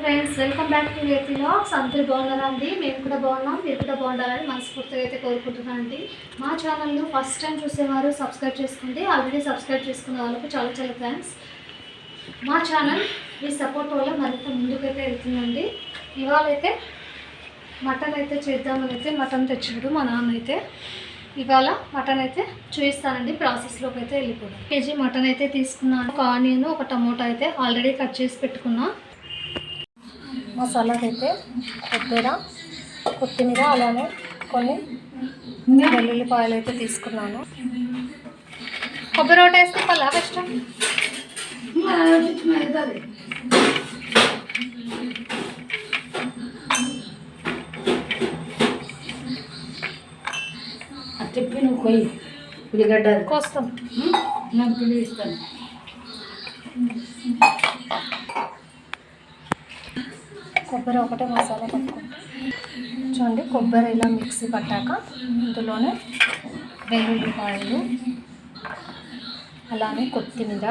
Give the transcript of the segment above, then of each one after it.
Friends welcome back to రేతి లాక్స్ అందరూ బాగున్నారండి మేము కూడా బాగున్నాం. మీరు కూడా బాగుండాలని మనస్ఫూర్తిగా అయితే కోరుకుంటున్నానండి మా ఛానల్ను ఫస్ట్ టైం చూసేవారు సబ్స్క్రైబ్ చేసుకోండి. ఆల్రెడీ సబ్స్క్రైబ్ చేసుకున్న వాళ్ళకు చాలా చాలా థ్యాంక్స్. మా ఛానల్ మీ సపోర్ట్ వల్ల మరింత ముందుకైతే వెళ్తుందండి. ఇవాళ అయితే మటన్ అయితే చేద్దామని అయితే మటన్ తెచ్చాడు మా నాన్న అయితే. ఇవాళ మటన్ అయితే చూపిస్తానండి ప్రాసెస్లోకి అయితే వెళ్ళిపోదాం. కేజీ మటన్ అయితే తీసుకున్నాను. ఒక ఆనియన్ ఒక టమోటా అయితే ఆల్రెడీ కట్ చేసి పెట్టుకున్నాను మసాలాకి అయితే కొబ్బరి కొత్తిమీర అలానే కొన్ని వెల్లుల్లిపాయలు అయితే తీసుకున్నాను. కొబ్బరి ఒకటి వేస్తే పల్లా ఇష్టం చెప్పి నువ్వు కొయ్యి ఉల్లిగడ్డ కోస్తాం. నాకు పిలిపిస్తాను కొబ్బరి ఒకటే మసాలా పట్టుకుంటాం చూడండి కొబ్బరి ఇలా మిక్సీ పట్టాక ఇందులోనే వెల్లుల్లిపాయలు అలానే కొత్తిమీర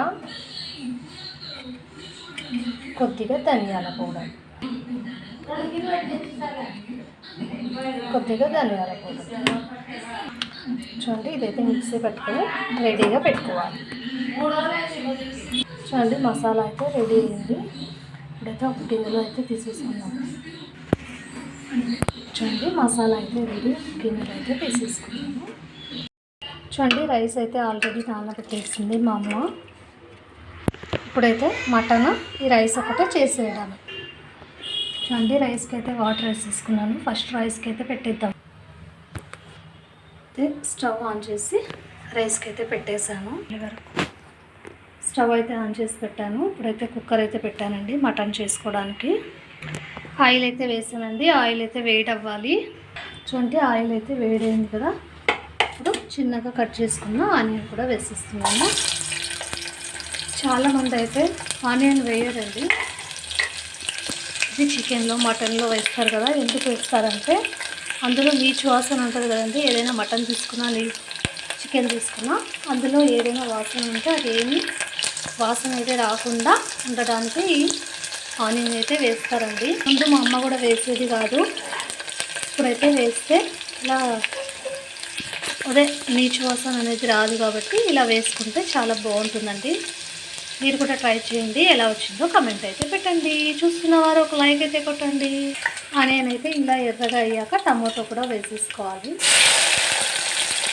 కొద్దిగా ధనియాల పౌడర్. కొద్దిగా ధనియాల పౌడర్. చూడండి ఇదైతే మిక్సీ పెట్టుకొని రెడీగా పెట్టుకోవాలి. చూడండి మసాలా అయితే రెడీ అయింది. ఇప్పుడైతే ఒక గిన్నెలో అయితే తీసేసుకున్నాం చూడండి మసాలా అయితే రెడీ గిన్నెలో అయితే తీసేసుకున్నాము చూడండి రైస్ అయితే ఆల్రెడీ నానబెట్టేసింది మా అమ్మ. ఇప్పుడైతే మటన్ ఈ రైస్ ఒకటే చేసేయడం చూడండి రైస్కి అయితే వాటర్ వేసేసుకున్నాను. ఫస్ట్ రైస్కి అయితే పెట్టేద్దాం. స్టవ్ ఆన్ చేసి రైస్కి అయితే పెట్టేశాను. వరకు స్టవ్ అయితే ఆన్ చేసి పెట్టాను. ఇప్పుడైతే కుక్కర్ అయితే పెట్టానండి మటన్ చేసుకోవడానికి. ఆయిల్ అయితే వేసానండి. ఆయిల్ అయితే వేడి అవ్వాలి చూడండి ఆయిల్ అయితే వేడైంది కదా. ఇప్పుడు చిన్నగా కట్ చేసుకున్న ఆనియన్ కూడా వేసేస్తున్నాను. చాలామంది అయితే ఆనియన్ వేయరండి. ఇది చికెన్లో మటన్లో వేస్తారు కదా. ఎందుకు వేస్తారంటే అందులో నీచు వాసన ఉంటుంది కదండి. ఏదైనా మటన్ తీసుకున్నా నీ చికెన్ తీసుకున్నా అందులో ఏదైనా వాసన ఉంటే అది ఏమి వాసన అయితే రాకుండా ఉండడానికి ఆనియన్ అయితే వేస్తారండి. ముందు మా అమ్మ కూడా వేసేది కాదు. ఇప్పుడైతే వేస్తే ఇలా అదే నీచు వాసన అనేది రాదు కాబట్టి ఇలా వేసుకుంటే చాలా బాగుంటుందండి. మీరు కూడా ట్రై చేయండి. ఎలా వచ్చిందో కమెంట్ అయితే పెట్టండి. చూస్తున్న వారు ఒక లైక్ అయితే కొట్టండి. ఆనియన్ అయితే ఇలా ఎర్రగా అయ్యాక టమాటో కూడా వేసేసుకోవాలి.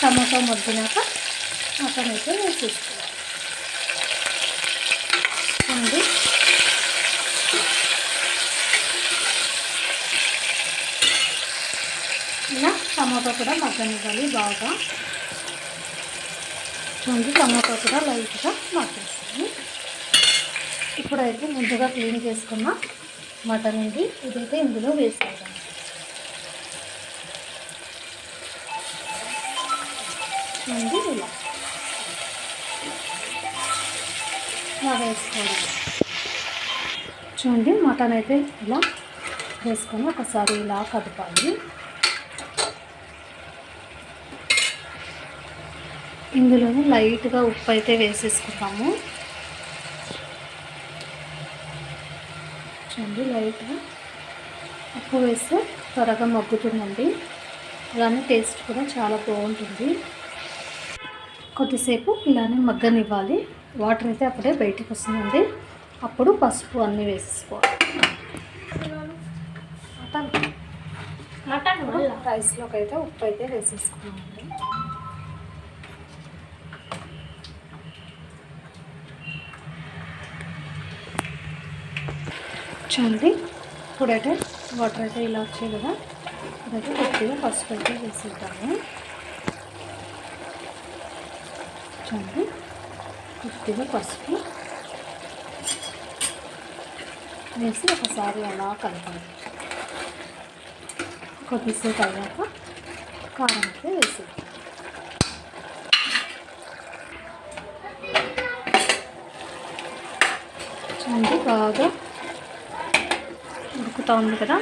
టమాటో మొద్దినాక మటన్ అయితే వేసేసుకోవాలి. చూడండి ఇలా టమాటా కూడా మగ్గనివ్వాలి బాగా. చూడండి టమాటా కూడా లైట్గా మగ్గేస్తుంది ఇప్పుడైతే ముందుగా క్లీన్ చేసుకున్న మటన్ ఇది ఇదైతే ఇందులో వేసుకుంటాం చూడండి ఇలా. వేసుకోండి చూడండి మటన్ అయితే ఇలా వేసుకొని ఒకసారి ఇలా కదపాలి. ఇందులోనే లైట్గా ఉప్పు అయితే వేసేసుకుంటాము చూడండి లైట్గా ఉప్పు వేస్తే త్వరగా మగ్గుతుందండి. అలానే టేస్ట్ కూడా చాలా బాగుంటుంది. కొద్దిసేపు ఇలానే మగ్గనివ్వాలి. వాటర్ అయితే అప్పుడే బయటికి వస్తుందండి అప్పుడు పసుపు అన్నీ వేసేసుకోవాలి. మటన్. మటన్ రైస్లోకి అయితే ఉప్పు అయితే వేసేసుకున్నామండి చూడండి ఇప్పుడైతే వాటర్ అయితే ఇలా వచ్చాయి కదా. ఇదైతే కొద్దిగా పసుపు అయితే వేసేద్దాము. చూడండి. కొద్దిగా పసుపు. వేసి ఒకసారి అలా కలపాలి. కొద్దిసేపు అయ్యాక కారం అయితే వేసి చూడండి బాగా ఉడుకుతూ ఉంది కదా.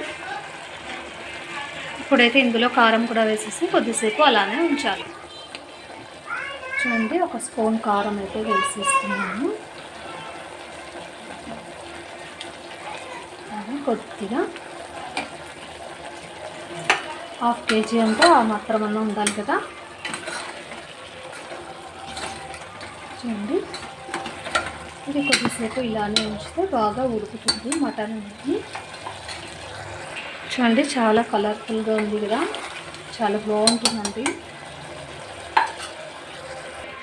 ఇప్పుడైతే ఇందులో కారం కూడా వేసేసి కొద్దిసేపు అలానే ఉంచాలి. చూడండి ఒక స్పూన్ కారం అయితే వేసేస్తున్నాను. కొద్దిగా హాఫ్ కేజీ అంటే ఆ మాత్రం అన్న ఉండాలి కదా. చూడండి. ఇది కొద్దిసేపు ఇలానే ఉంచితే బాగా ఉడుకుతుంది మటన్ అనేది. చూడండి చాలా కలర్ఫుల్గా ఉంది కదా. చాలా బాగుంటుందండి.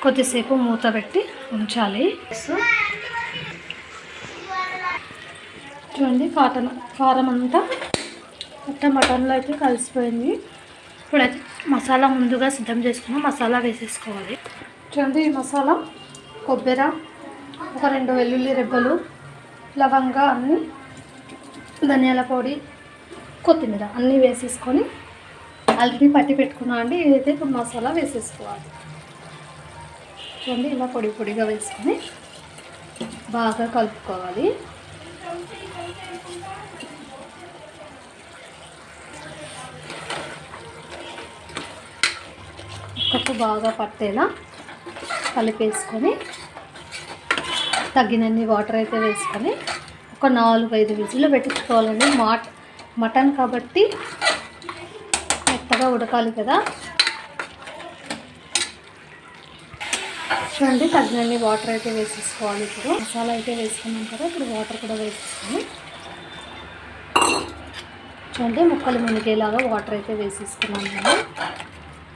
కొద్దిసేపు మూత పెట్టి ఉంచాలి. సో చూడండి కాటన్ కారం అంతా మొత్తం మటన్లో అయితే కలిసిపోయింది. ఇప్పుడైతే మసాలా ముందుగా సిద్ధం చేసుకున్న మసాలా వేసేసుకోవాలి. చూడండి ఈ మసాలా కొబ్బరి ఒక రెండు వెల్లుల్లి రెబ్బలు లవంగా అన్నీ ధనియాల పొడి కొత్తిమీర అన్నీ వేసేసుకొని ఆల్రెడీ పట్టి పెట్టుకున్నా అండి. ఇదైతే ఇప్పుడు మసాలా వేసేసుకోవాలి. చూడండి ఇలా పొడి పొడిగా వేసుకొని బాగా కలుపుకోవాలి. కప్పు బాగా పట్టేలా కలిపేసుకొని తగినన్ని వాటర్ అయితే వేసుకొని ఒక నాలుగు ఐదు విజులు పెట్టించుకోవాలండి మాట్ మటన్ కాబట్టి మెత్తగా ఉడకాలి కదా. చూడండి తగినన్ని వాటర్ అయితే వేసేసుకోవాలి ఇప్పుడు. మసాలా అయితే వేసుకున్నాం కదా ఇప్పుడు వాటర్ కూడా వేసేసుకొని. చూడండి ముక్కలు మునిగేలాగా వాటర్ అయితే వేసేసుకున్నాం నేను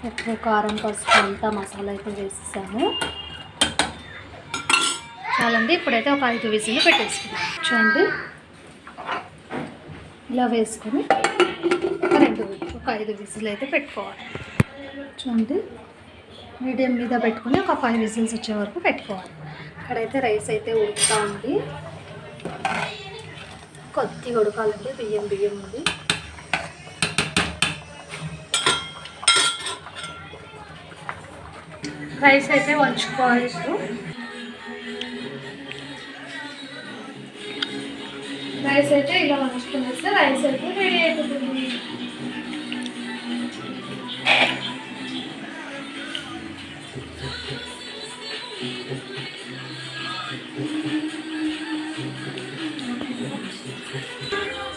ఉప్పు కారం పసుపు అంతా మసాలా అయితే వేసేసాము. చాలండి ఇప్పుడైతే ఒక ఐదు విజిల్ పెట్టేసుకున్నాం చూడండి ఇలా వేసుకొని రెండు ఒక ఐదు విజిల్ అయితే పెట్టుకోవాలి. చూడండి. మీడియం మీద పెట్టుకుని ఒక ఫైవ్ విజిల్స్ వచ్చే వరకు పెట్టుకోవాలి. ఇక్కడైతే రైస్ అయితే ఉడుకుతూ ఉంది. కొద్దిగా ఉడకాలండి బియ్యం బియ్యం ఉంది. రైస్ అయితే వంచుకోవాలి ఇప్పుడు. రైస్ అయితే ఇలా వంచుకునేస్తే రైస్ అయితే రెడీ అయిపోతుంది.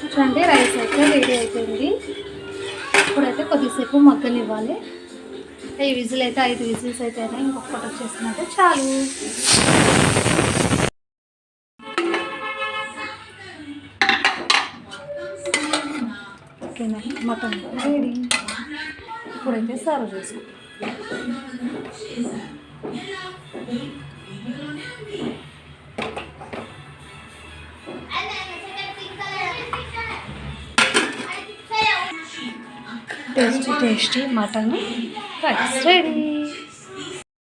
చూడండి రైస్ అయితే రెడీ అయిపోయింది. ఇప్పుడైతే కొద్దిసేపు మగ్గనివ్వాలి. ఈ విజిల్ అయితే ఐదు విజిల్స్ అయితే అయినాయి ఇంకొకటి వచ్చేసినట్టే చాలు. ఓకేనా? మటన్ రెడీ ఇప్పుడైతే సర్వ్ చేసుకుంటాం tasty tasty mutton rice ready